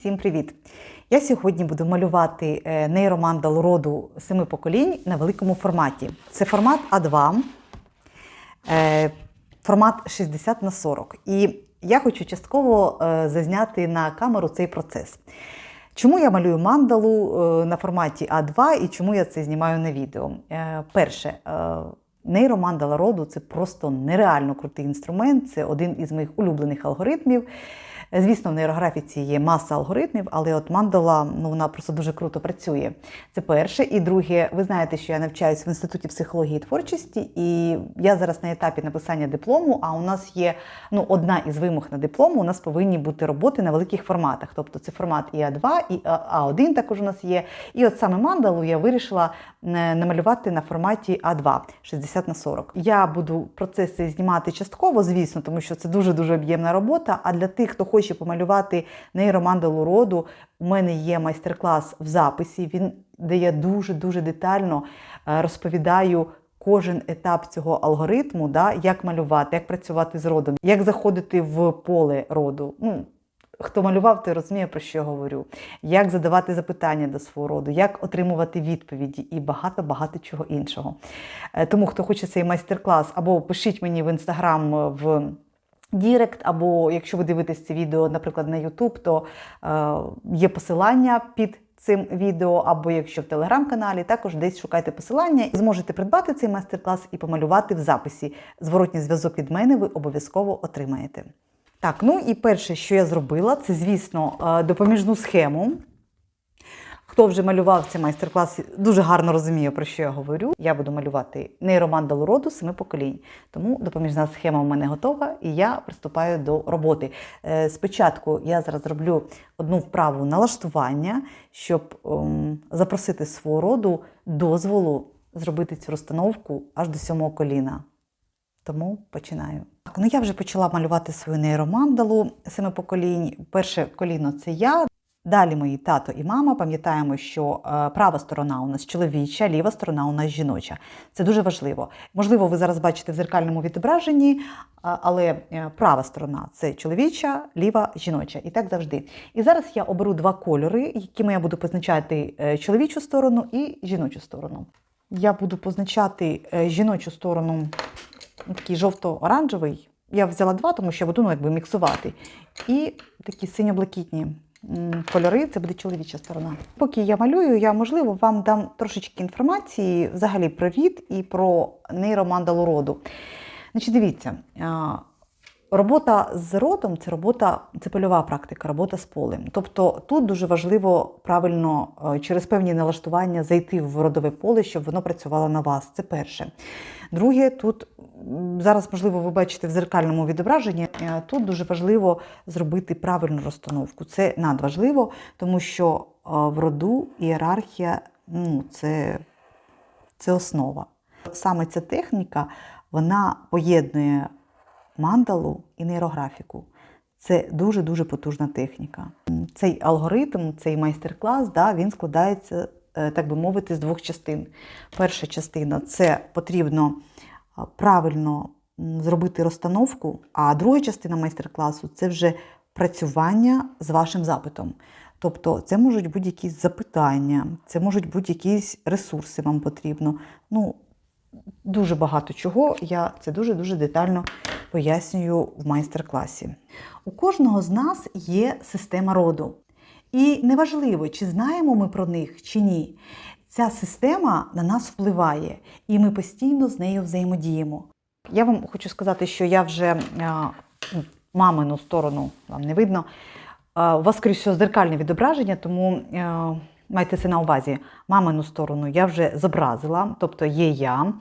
Всім привіт! Я сьогодні буду малювати е, нейромандал роду семи поколінь на великому форматі. Це формат А2, е, формат 60 на 40. І я хочу частково е, зазняти на камеру цей процес. Чому я малюю мандалу на форматі А2 і чому я це знімаю на відео? Перше, нейромандала роду це просто нереально крутий інструмент, це один із моїх улюблених алгоритмів. Звісно, в нейрографіці є маса алгоритмів, але от мандала ну, вона просто дуже круто працює. Це перше. І друге, ви знаєте, що я навчаюся в інституті психології і творчості, і я зараз на етапі написання диплому. А у нас є ну, одна із вимог на диплому. У нас повинні бути роботи на великих форматах. Тобто це формат і А2, і А1 також у нас є. І от саме мандалу я вирішила е, намалювати на форматі А2 60 на 40. Я буду процес знімати частково, звісно, тому що це дуже дуже об'ємна робота. А для тих, хто хоче помалювати нейромандалу роду, у мене є майстер-клас в записі, він де я дуже дуже детально е, розповідаю. Кожен етап цього алгоритму, да, як малювати, як працювати з родом, як заходити в поле роду. Ну, Хто малював, той розуміє, про що я говорю, як задавати запитання до свого роду, як отримувати відповіді і багато-багато чого іншого. Е, Тому, хто хоче цей майстер-клас, або пишіть мені в інстаграм в Дірект, або якщо ви дивитесь це відео, наприклад, на YouTube, то е, є посилання під цим відео, або якщо в телеграм-каналі, також десь шукайте посилання і зможете придбати цей майстер-клас і помалювати в записі. Зворотній зв'язок від мене ви обов'язково отримаєте. Так, ну і перше, що я зробила, це, звісно, е, допоміжну схему. Хто вже малював цей майстер-клас, дуже гарно розуміє, про що я говорю. Я буду малювати нейромандалу роду семи поколінь. Тому допоміжна схема у мене готова, і я приступаю до роботи. Е, Спочатку я зараз зроблю одну вправу налаштування, щоб ем, запросити свого роду дозволу зробити цю розстановку аж до сьомого коліна. Тому починаю. Так, ну я вже почала малювати свою нейромандалу семи поколінь. Перше коліно це я. Далі мої тато і мама. Пам'ятаємо, що е, права сторона у нас чоловіча, ліва сторона у нас жіноча. Це дуже важливо. Можливо, ви зараз бачите в зеркальному відображенні, але е, права сторона це чоловіча, ліва жіноча. І так завжди. І зараз я оберу два кольори, якими я буду позначати е, чоловічу сторону і жіночу сторону. Я буду позначати е, жіночу сторону ну, такий жовто-оранжевий. Я взяла два, тому що я буду ну, якби міксувати. І такі синьо-блакитні кольори це буде чоловіча сторона. Поки я малюю, я, можливо, вам дам трошечки інформації взагалі про рід і про нейромандалу роду. Значить, дивіться, робота з родом це робота, це польова практика, робота з полем. Тобто тут дуже важливо правильно е, через певні налаштування зайти в родове поле, щоб воно працювало на вас. Це перше. Друге, тут зараз, можливо, ви бачите в зеркальному відображенні. е, Тут дуже важливо зробити правильну розстановку. Це надважливо, тому що е, в роду ієрархія ну, це, це основа. Саме ця техніка вона поєднує мандалу і нейрографіку. Це дуже-дуже потужна техніка. Цей алгоритм, цей майстер-клас, да, він складається, так би мовити, з двох частин. Перша частина це потрібно правильно зробити розстановку, а друга частина майстер-класу це вже працювання з вашим запитом. Тобто це можуть бути якісь запитання, це можуть бути якісь ресурси вам потрібно. Ну, дуже багато чого. Я це дуже-дуже детально пояснюю в майстер-класі. У кожного з нас є система роду. І неважливо, чи знаємо ми про них, чи ні. Ця система на нас впливає, і ми постійно з нею взаємодіємо. Я вам хочу сказати, що я вже ну, мамину сторону вам не видно. У вас, скоріш всього, зеркальне відображення, тому е, майте це на увазі. Мамину сторону я вже зобразила, тобто є я.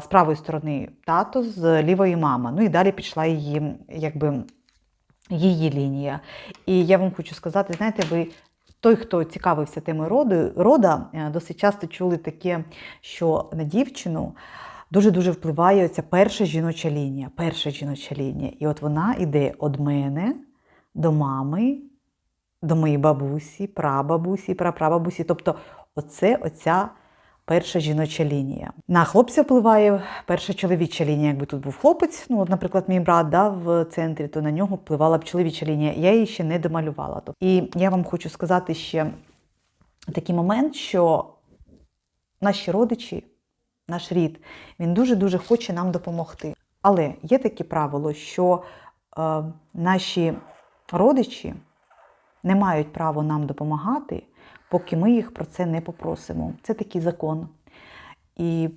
З правої сторони тато, з лівої мама. Ну і далі пішла її, якби, її лінія. І я вам хочу сказати, знаєте, ви. Той, хто цікавився темою роду, рода, е, досить часто чули таке, що на дівчину дуже-дуже впливає ця перша жіноча лінія. Перша жіноча лінія. І от вона йде від мене до мами, до моєї бабусі, прабабусі, прапрабабусі. Тобто, оце оця перша жіноча лінія. На хлопця впливає перша чоловіча лінія. Якби тут був хлопець, ну, от, наприклад, мій брат да, в центрі, то на нього впливала б чоловіча лінія. Я її ще не домалювала. І я вам хочу сказати ще такий момент, що наші родичі, наш рід, він дуже-дуже хоче нам допомогти. Але є таке правило, що е, наші родичі не мають права нам допомагати, поки ми їх про це не попросимо. Це такий закон. І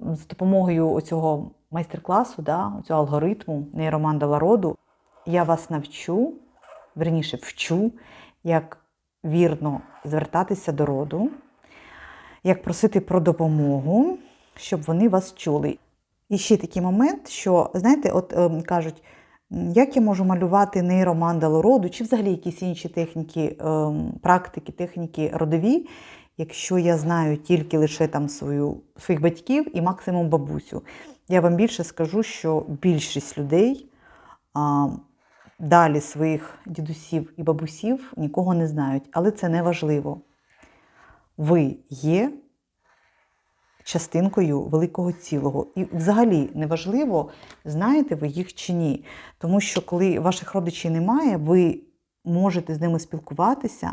з допомогою цього майстер-класу, да, цього алгоритму нейромандала роду, я вас навчу, верніше вчу, як вірно звертатися до роду, як просити про допомогу, щоб вони вас чули. І ще такий момент, що, знаєте, от ем, кажуть, як я можу малювати нейромандалу роду, чи взагалі якісь інші техніки, ем, практики, техніки родові, якщо я знаю тільки лише там свою, своїх батьків і максимум бабусю. Я вам більше скажу, що більшість людей а, далі своїх дідусів і бабусів нікого не знають, але це не важливо. Ви є частинкою великого цілого. І взагалі неважливо, знаєте ви їх чи ні. Тому що коли ваших родичів немає, ви можете з ними спілкуватися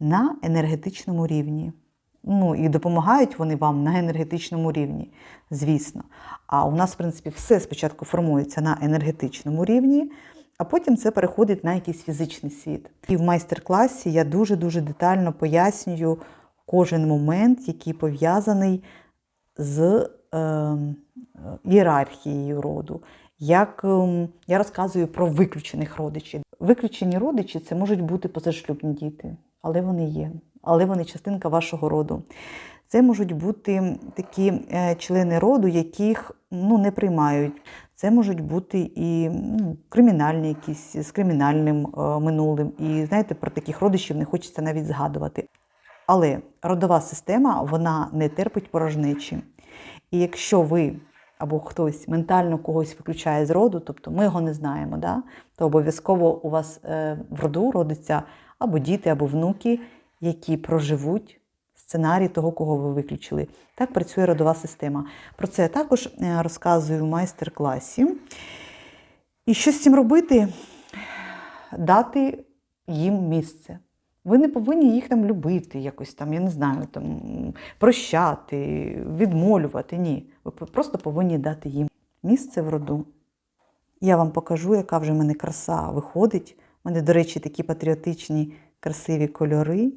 на енергетичному рівні. Ну і допомагають вони вам на енергетичному рівні, звісно. А у нас, в принципі, все спочатку формується на енергетичному рівні, а потім це переходить на якийсь фізичний світ. І в майстер-класі я дуже-дуже детально пояснюю кожен момент, який пов'язаний з е, ієрархією роду. Як е, я розказую про виключених родичів. Виключені родичі це можуть бути позашлюбні діти, але вони є, але вони частинка вашого роду. Це можуть бути такі е, члени роду, яких ну, не приймають. Це можуть бути і ну, кримінальні якісь з кримінальним е, минулим. І знаєте, про таких родичів не хочеться навіть згадувати. Але родова система вона не терпить порожнечі. І якщо ви або хтось ментально когось виключає з роду, тобто ми його не знаємо, да, то обов'язково у вас е, в роду родиться або діти, або внуки, які проживуть сценарій того, кого ви виключили. Так працює родова система. Про це я також е, розказую в майстер-класі. І що з цим робити? Дати їм місце. Ви не повинні їх там любити, якось там, я не знаю, там, прощати, відмолювати. Ні. Ви просто повинні дати їм місце в роду. Я вам покажу, яка вже в мене краса виходить. У мене, до речі, такі патріотичні, красиві кольори.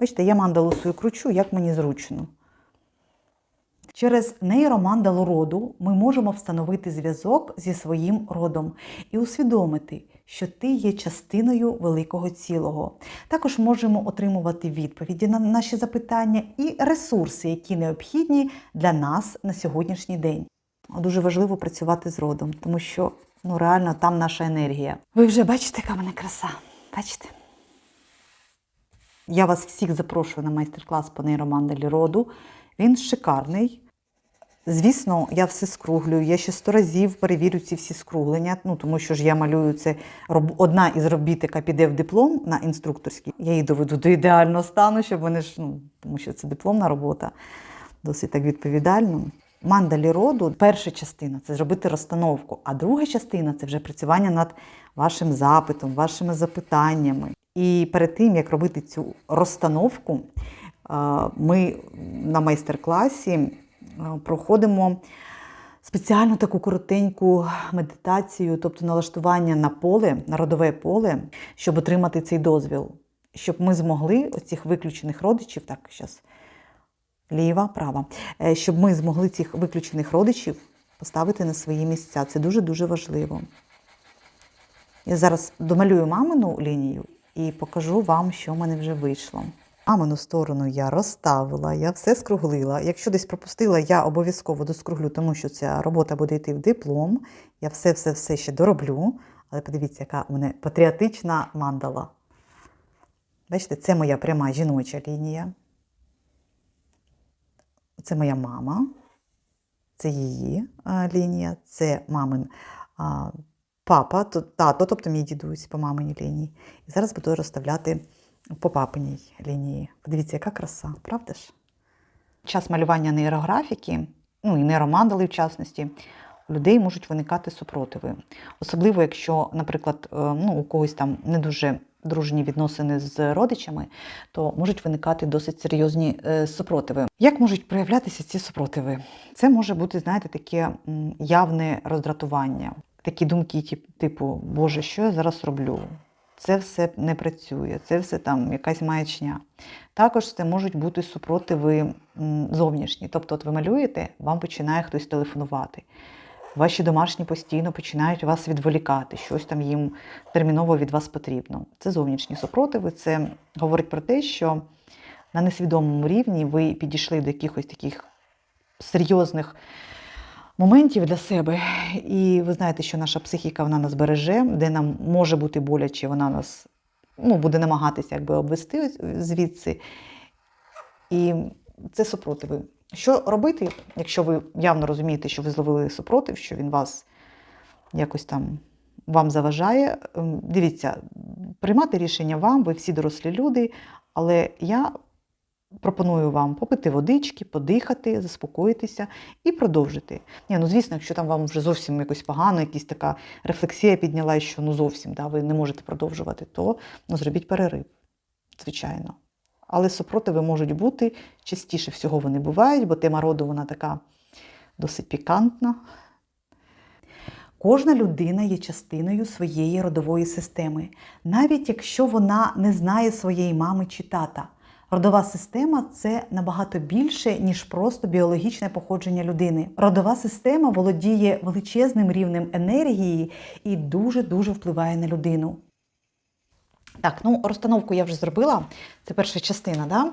Бачите, я мандалу свою кручу, як мені зручно. Через нейромандалу роду ми можемо встановити зв'язок зі своїм родом і усвідомити, що ти є частиною великого цілого. Також можемо отримувати відповіді на наші запитання і ресурси, які необхідні для нас на сьогоднішній день. Дуже важливо працювати з родом, тому що ну, реально там наша енергія. Ви вже бачите, яка мене краса. Бачите? Я вас всіх запрошую на майстер-клас по нейромандалі роду. Він шикарний. Звісно, я все скруглюю. Я ще сто разів перевірю ці всі скруглення, ну тому що ж я малюю це одна із робіт, яка піде в диплом на інструкторський. Я її доведу до ідеального стану, щоб вони ж, ну, тому що це дипломна робота, досить так відповідально. Мандалі роду, перша частина це зробити розстановку, а друга частина це вже працювання над вашим запитом, вашими запитаннями. І перед тим, як робити цю розстановку, ми на майстер-класі проходимо спеціальну таку коротеньку медитацію, тобто налаштування на поле, на родове поле, щоб отримати цей дозвіл, щоб ми змогли оцих виключених родичів, так, зараз ліва, права, е, щоб ми змогли цих виключених родичів поставити на свої місця. Це дуже-дуже важливо. Я зараз домалюю мамину лінію і покажу вам, що в мене вже вийшло. Мамину сторону я розставила, я все скруглила. Якщо десь пропустила, я обов'язково доскруглю, тому що ця робота буде йти в диплом. Я все-все-все ще дороблю. Але подивіться, яка у мене патріотична мандала. Бачите, це моя пряма жіноча лінія. Це моя мама, це її а, лінія, це мамин а, папа, то, тато, тобто мій дідусь по маминій лінії. І зараз буду розставляти по папиній лінії. Подивіться, яка краса, правда ж? час малювання нейрографіки, ну і нейромандали в частності, у людей можуть виникати супротиви. Особливо, якщо, наприклад, е, ну, у когось там не дуже дружні відносини з родичами, то можуть виникати досить серйозні е, супротиви. Як можуть проявлятися ці супротиви? Це може бути, знаєте, таке явне роздратування, такі думки, типу, Боже, що я зараз роблю? Це все не працює, це все там якась маячня. Також це можуть бути супротиви зовнішні. Тобто, от ви малюєте, вам починає хтось телефонувати. Ваші домашні постійно починають вас відволікати, щось там їм терміново від вас потрібно. Це зовнішні супротиви. Це говорить про те, що на несвідомому рівні ви підійшли до якихось таких серйозних моментів для себе. І ви знаєте, що наша психіка вона нас береже, де нам може бути боляче, вона нас ну, буде намагатися якби обвести звідси. І це супротиви. Що робити, якщо ви явно розумієте, що ви зловили супротив, що він вас якось там вам заважає? Ем, Дивіться, приймати рішення вам, ви всі дорослі люди, але я пропоную вам попити водички, подихати, заспокоїтися і продовжити. Ні, ну звісно, якщо там вам вже зовсім якось погано, якась така рефлексія підняла, що ну зовсім да, ви не можете продовжувати, то ну, зробіть перерив, звичайно. Але супротиви можуть бути, частіше всього вони бувають, бо тема роду вона така досить пікантна. Кожна людина є частиною своєї родової системи, навіть якщо вона не знає своєї мами чи тата. Родова система це набагато більше, ніж просто біологічне походження людини. Родова система володіє величезним рівнем енергії і дуже-дуже впливає на людину. Так, ну розстановку я вже зробила. Це перша частина да,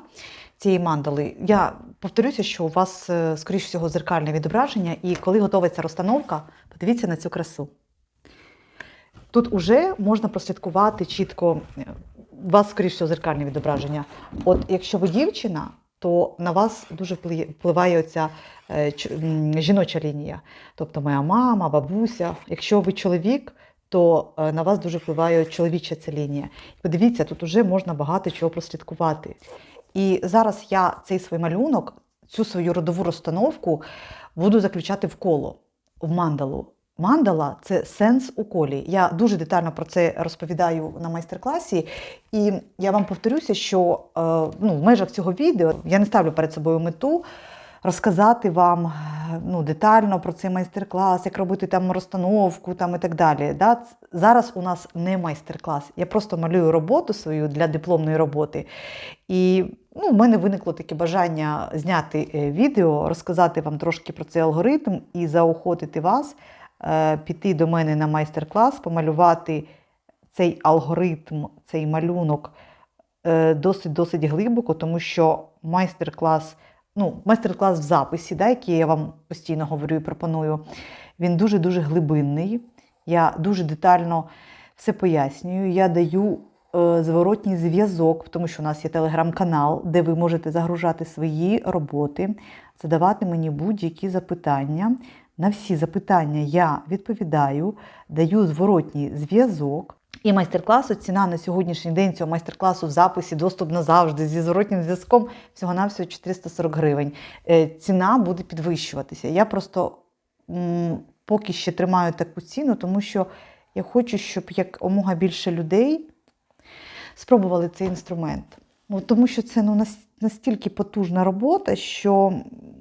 цієї мандали. Я повторюся, що у вас, е, скоріш всього, зеркальне відображення, і коли готовиться розстановка, подивіться на цю красу. Тут уже можна прослідкувати чітко, е, вас, скоріш зеркальне відображення. От якщо ви дівчина, то на вас дуже впли- впливає оця е, жіноча лінія. Тобто моя мама, бабуся. Якщо ви чоловік, то е, на вас дуже впливає чоловіча ця лінія. Подивіться, тут вже можна багато чого прослідкувати. І зараз я цей свій малюнок, цю свою родову розстановку буду заключати в коло, в мандалу. Мандала це сенс у колі. Я дуже детально про це розповідаю на майстер-класі. І я вам повторюся, що е, ну, в межах цього відео я не ставлю перед собою мету розказати вам е, ну, детально про цей майстер-клас, як робити там розстановку там, і так далі. Да? Зараз у нас не майстер-клас. Я просто малюю роботу свою для дипломної роботи. І ну, в мене виникло таке бажання зняти е, відео, розказати вам трошки про цей алгоритм і заохотити вас піти до мене на майстер-клас, помалювати цей алгоритм, цей малюнок досить-досить глибоко, тому що майстер-клас, ну, майстер-клас в записі, да, який я вам постійно говорю і пропоную, він дуже-дуже глибинний. Я дуже детально все пояснюю. Я даю е, зворотній зв'язок, тому що у нас є телеграм-канал, де ви можете загружати свої роботи, задавати мені будь-які запитання. На всі запитання я відповідаю, даю зворотній зв'язок. І майстер-класу ціна на сьогоднішній день цього майстер-класу в записі доступ назавжди зі зворотнім зв'язком всього-навсього 440 гривень. Е, Ціна буде підвищуватися. Я просто м, поки ще тримаю таку ціну, тому що я хочу, щоб якомога більше людей спробували цей інструмент. Тому що це ну, нас- настільки потужна робота, що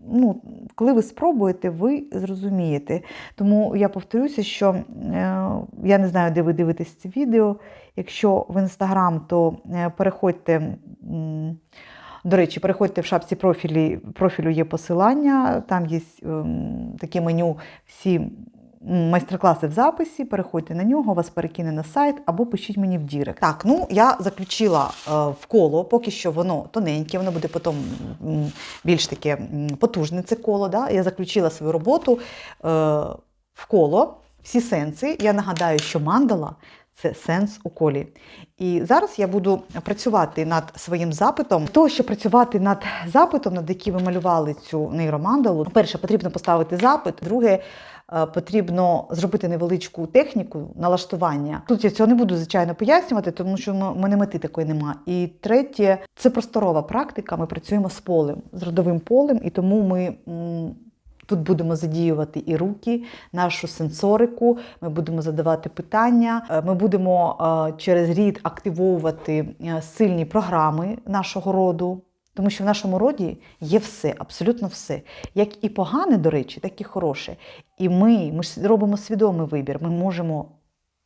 ну, коли ви спробуєте, ви зрозумієте. Тому я повторюся, що е, я не знаю, де ви дивитесь це відео. Якщо в інстаграм, то е, переходьте. До речі, переходьте в шапці профілі, профілю є посилання, там є ем, таке меню всі майстер-класи в записі. Переходьте на нього, вас перекине на сайт або пишіть мені в Дірект. Так, ну я заключила е, в коло, поки що воно тоненьке, воно буде потім більш таке потужне це коло. Да? Я заключила свою роботу е, в коло, всі сенси. Я нагадаю, що мандала це сенс у колі. І зараз я буду працювати над своїм запитом. Для того, щоб працювати над запитом, над яким ви малювали цю нейромандалу, перше, потрібно поставити запит. Друге, потрібно зробити невеличку техніку налаштування. Тут я цього не буду звичайно пояснювати, тому що в мене мети такої нема. І третє, це просторова практика. Ми працюємо з полем, з родовим полем, і тому ми. Тут будемо задіювати і руки, нашу сенсорику. Ми будемо задавати питання. е, Ми будемо е, через рід активовувати е, сильні програми нашого роду. Тому що в нашому роді є все, абсолютно все. Як і погане, до речі, так і хороше. І ми, ми ж робимо свідомий вибір. Ми можемо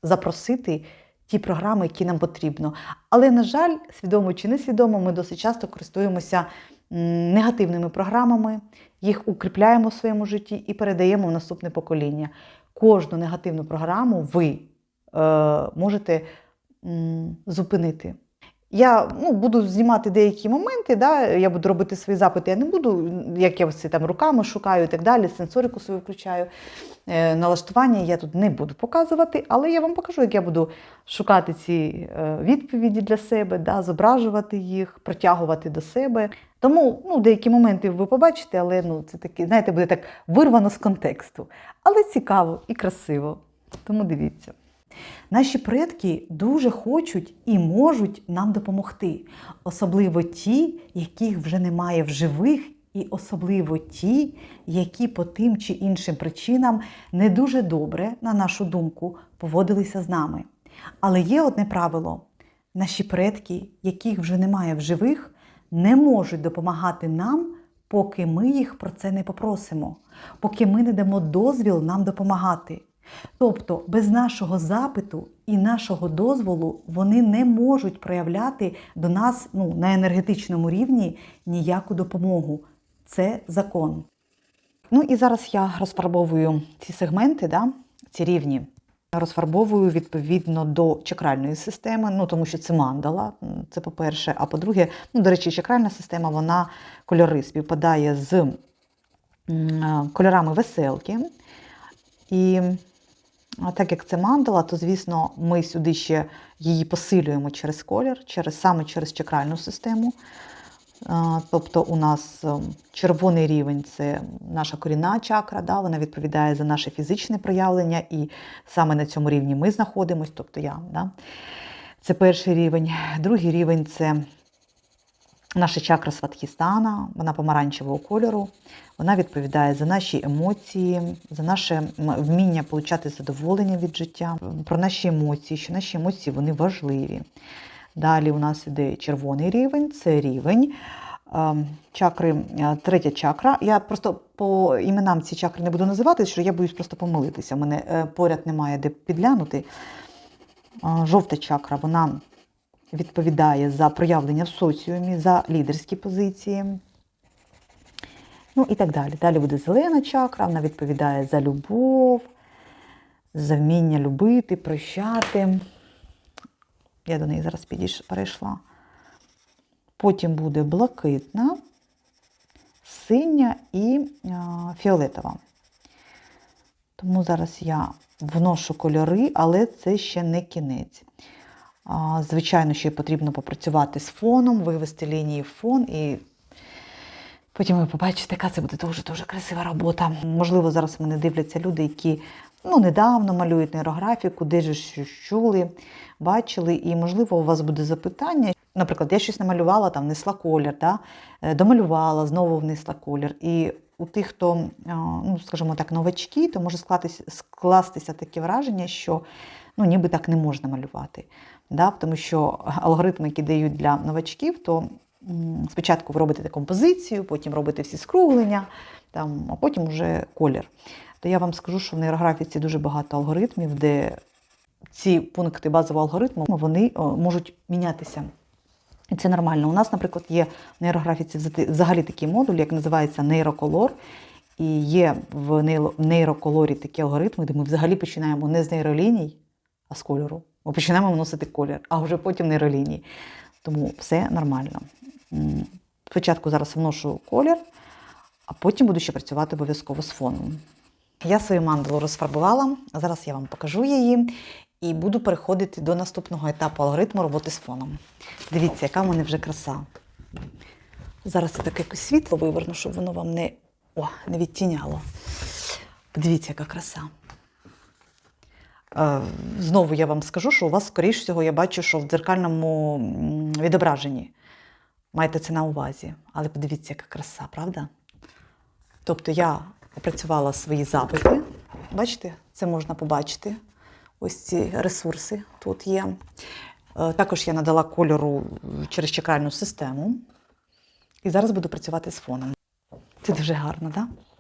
запросити ті програми, які нам потрібно. Але, на жаль, свідомо чи несвідомо, ми досить часто користуємося негативними програмами, їх укріпляємо в своєму житті і передаємо в наступне покоління. Кожну негативну програму ви е, можете м, зупинити. Я ну, буду знімати деякі моменти, да, я буду робити свої запити. Я не буду, як я все там руками шукаю і так далі, сенсорику свою включаю. Е, налаштування я тут не буду показувати, але я вам покажу, як я буду шукати ці е, відповіді для себе, да, зображувати їх, притягувати до себе. Тому ну, деякі моменти ви побачите, але ну, це такі, знаєте, буде так вирвано з контексту. Але цікаво і красиво. Тому дивіться. Наші предки дуже хочуть і можуть нам допомогти, особливо ті, яких вже немає в живих, і особливо ті, які по тим чи іншим причинам не дуже добре, на нашу думку, поводилися з нами. Але є одне правило: наші предки, яких вже немає в живих, не можуть допомагати нам, поки ми їх про це не попросимо, поки ми не дамо дозвіл нам допомагати. Тобто без нашого запиту і нашого дозволу вони не можуть проявляти до нас ну, на енергетичному рівні ніяку допомогу. Це закон. Ну і зараз я розфарбовую ці сегменти, да, ці рівні. Розфарбовую відповідно до чакральної системи, ну тому що це мандала, це по-перше. А по-друге, ну, до речі, чакральна система, вона кольори співпадає з е, кольорами веселки. І так як це мандала, то звісно ми сюди ще її посилюємо через колір, через, саме через чакральну систему. Тобто у нас ем, червоний рівень це наша корінна чакра, да, вона відповідає за наше фізичне проявлення, і саме на цьому рівні ми знаходимося, тобто я. Да. Це перший рівень. Другий рівень це наша чакра Сватхістана, вона помаранчевого кольору. Вона відповідає за наші емоції, за наше вміння отримати задоволення від життя, про наші емоції, що наші емоції вони важливі. Далі у нас іде червоний рівень, це рівень е, чакри, е, третя чакра. Я просто по іменам ці чакри не буду називати, що я боюсь просто помилитися. У мене е, поряд немає де підглянути. Е, Жовта чакра, вона відповідає за проявлення в соціумі, за лідерські позиції. Ну і так далі. Далі буде зелена чакра, вона відповідає за любов, за вміння любити, прощати. Я до неї зараз підійш, перейшла. Потім буде блакитна, синя і а, фіолетова. Тому зараз я вношу кольори, але це ще не кінець. Звичайно, ще потрібно попрацювати з фоном, вивести лінії в фон і Потім ви побачите, яка це буде дуже-дуже красива робота. Можливо, зараз мене дивляться люди, які ну, недавно малюють нейрографіку, де ж щось чули, бачили, і, можливо, у вас буде запитання. Наприклад, я щось намалювала, там внесла колір, да? е, домалювала, знову внесла колір. І у тих, хто, ну, скажімо так, новачки, то може скластися таке враження, що ну, ніби так не можна малювати. Да? Тому що алгоритми, які дають для новачків, то спочатку ви робите композицію, потім робите всі скруглення, там, а потім вже колір. То я вам скажу, що в нейрографіці дуже багато алгоритмів, де ці пункти базового алгоритму вони можуть мінятися. І це нормально. У нас, наприклад, є в нейрографіці взагалі такий модуль, як називається нейроколор. І є в нейроколорі такі алгоритми, де ми взагалі починаємо не з нейроліній, а з кольору. Ми починаємо вносити колір, а вже потім нейролінії. Тому все нормально. Спочатку зараз вношу колір, а потім буду ще працювати обов'язково з фоном. Я свою мандалу розфарбувала, зараз я вам покажу її і буду переходити до наступного етапу алгоритму роботи з фоном. Дивіться, яка в мене вже краса. Зараз я таке якось світло виверну, щоб воно вам не, о, не відтіняло. Подивіться, яка краса. Е, Знову я вам скажу, що у вас, скоріш всього, я бачу, що в дзеркальному відображенні. Майте це на увазі. Але подивіться, яка краса, правда? Тобто я опрацювала свої запити. Бачите, це можна побачити. Ось ці ресурси тут є. Е, Також я надала кольору через чакральну систему. І зараз буду працювати з фоном. Це дуже гарно, так? Да?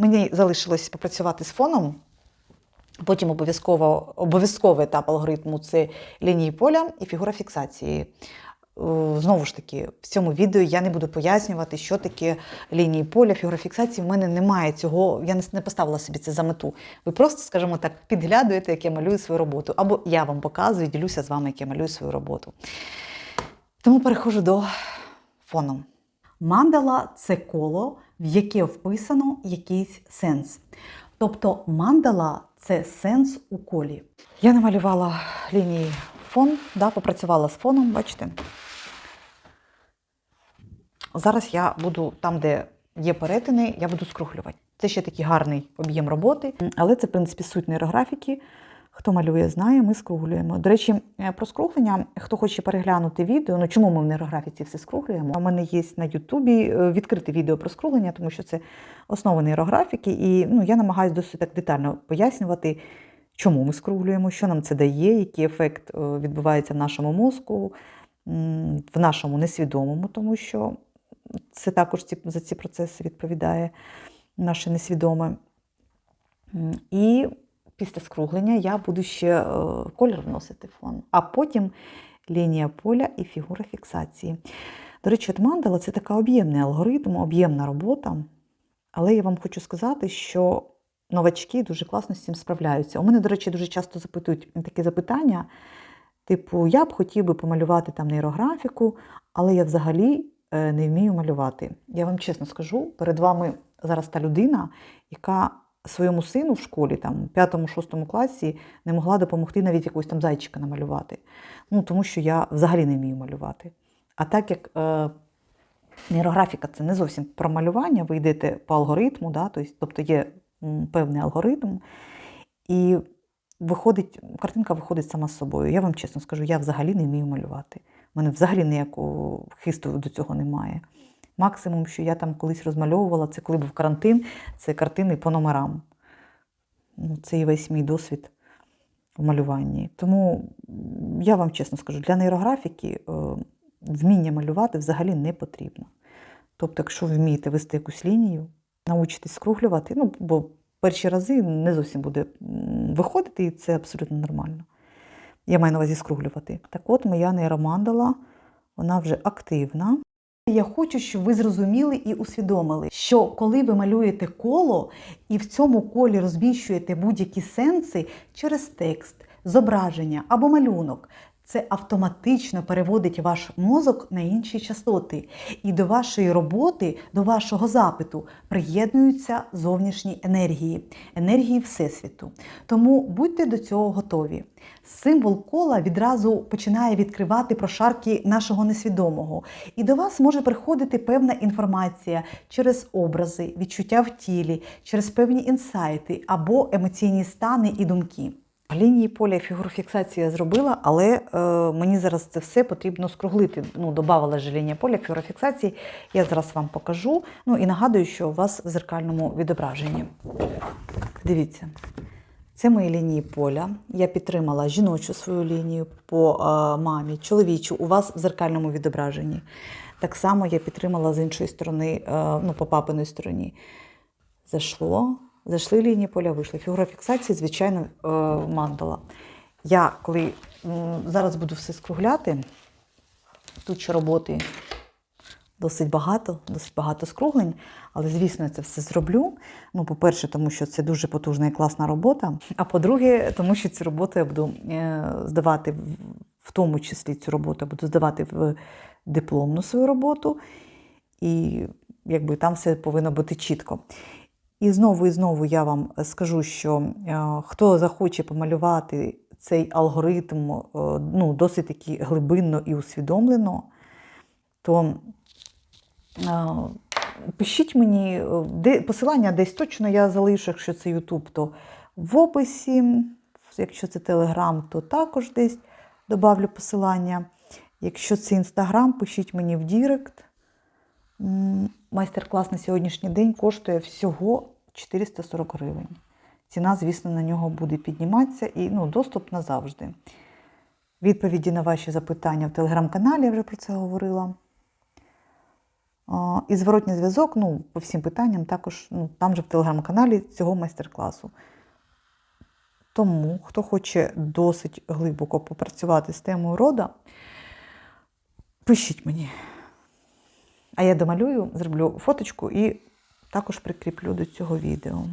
Мені залишилось попрацювати з фоном. Потім обов'язково обов'язковий етап алгоритму це лінії поля і фігура фіксації. Е, Знову ж таки, в цьому відео я не буду пояснювати, що таке лінії поля, фігура фіксації. В мене немає цього, я не- поставила собі це за мету. Ви просто, скажімо так, підглядуєте, як я малюю свою роботу. Або я вам показую, ділюся з вами, як я малюю свою роботу. Тому переходжу до фону. Мандала це коло, в яке вписано якийсь сенс. Тобто мандала це сенс у колі. Я намалювала лінії фон, да, попрацювала з фоном, бачите. Зараз я буду там, де є перетини, я буду скруглювати. Це ще такий гарний об'єм роботи, але це, в принципі, суть нейрографіки. Хто малює, знає, ми скруглюємо. До речі, е, про скруглення, хто хоче переглянути відео, ну чому ми в нейрографіці все скруглюємо? У мене є на Ютубі е, відкрите відео про скруглення, тому що це основа нейрографіки, і ну, я намагаюся досить так детально пояснювати, чому ми скруглюємо, що нам це дає, який ефект е, відбувається в нашому мозку, в нашому несвідомому, тому що це також за ці процеси відповідає наше несвідоме. І після скруглення я буду ще е, колір вносити в фон, а потім лінія поля і фігура фіксації. До речі, от мандала це така об'ємний алгоритм, об'ємна робота. Але я вам хочу сказати, що новачки дуже класно з цим справляються. У мене, до речі, дуже часто запитують такі запитання, типу, я б хотів би помалювати там нейрографіку, але я взагалі е, не вмію малювати. Я вам чесно скажу, перед вами зараз та людина, яка своєму сину в школі, там, 5-6 класі, не могла допомогти навіть якогось там зайчика намалювати. Ну, тому що я взагалі не вмію малювати. А так як е, нейрографіка це не зовсім про малювання, ви йдете по алгоритму, да, тобто є певний алгоритм, і виходить, картинка виходить сама з собою. Я вам чесно скажу, я взагалі не вмію малювати. У мене взагалі ніякого хисту до цього немає. Максимум, що я там колись розмальовувала, це коли був карантин, це картини по номерам. Ну, Це і весь мій досвід в малюванні. Тому я вам чесно скажу, для нейрографіки е, вміння малювати взагалі не потрібно. Тобто, якщо вмієте вести якусь лінію, научитесь скруглювати, ну, бо перші рази не зовсім буде виходити, і це абсолютно нормально. Я маю на увазі скруглювати. Так от моя нейромандала, вона вже активна. Я хочу, щоб ви зрозуміли і усвідомили, що коли ви малюєте коло і в цьому колі розміщуєте будь-які сенси через текст, зображення або малюнок, це автоматично переводить ваш мозок на інші частоти. І до вашої роботи, до вашого запиту приєднуються зовнішні енергії, енергії Всесвіту. Тому будьте до цього готові. Символ кола відразу починає відкривати прошарки нашого несвідомого, і до вас може приходити певна інформація через образи, відчуття в тілі, через певні інсайти або емоційні стани і думки. Лінії поля і фігуру фіксації я зробила, але е, мені зараз це все потрібно скруглити. Ну, додавала ж лінія поля, фігура фіксації. Я зараз вам покажу. Ну і нагадую, що у вас в зеркальному відображенні. Дивіться, це мої лінії поля. Я підтримала жіночу свою лінію по е, мамі, чоловічу, у вас в зеркальному відображенні. Так само я підтримала з іншої сторони, е, ну, по папиної стороні. Зайшло, зайшли лінії поля, вийшли. Фігура фіксації, звичайно, е, мандала. Я коли зараз буду все скругляти, тут ще роботи досить багато, досить багато скруглень, але, звісно, я це все зроблю. Ну, по-перше, тому що це дуже потужна і класна робота. А по-друге, тому що цю роботу я буду е, здавати, в- тому числі цю роботу я буду здавати в дипломну свою роботу. І якби там все повинно бути чітко. І знову і знову я вам скажу, що е, хто захоче помалювати цей алгоритм е, ну, досить таки глибинно і усвідомлено, то е, Пишіть мені, е, де, посилання десь точно я залишу, якщо це Ютуб, то в описі. Якщо це Телеграм, то також десь добавлю посилання. Якщо це Інстаграм, пишіть мені в Дірект. Майстер-клас на сьогоднішній день коштує всього 440 гривень. Ціна, звісно, на нього буде підніматися і ну, доступ назавжди. Відповіді на ваші запитання в телеграм-каналі, я вже про це говорила. І зворотній зв'язок, ну, по всім питанням, також ну, там же в телеграм-каналі цього майстер-класу. Тому, хто хоче досить глибоко попрацювати з темою рода, пишіть мені. А я домалюю, зроблю фоточку і також прикріплю до цього відео.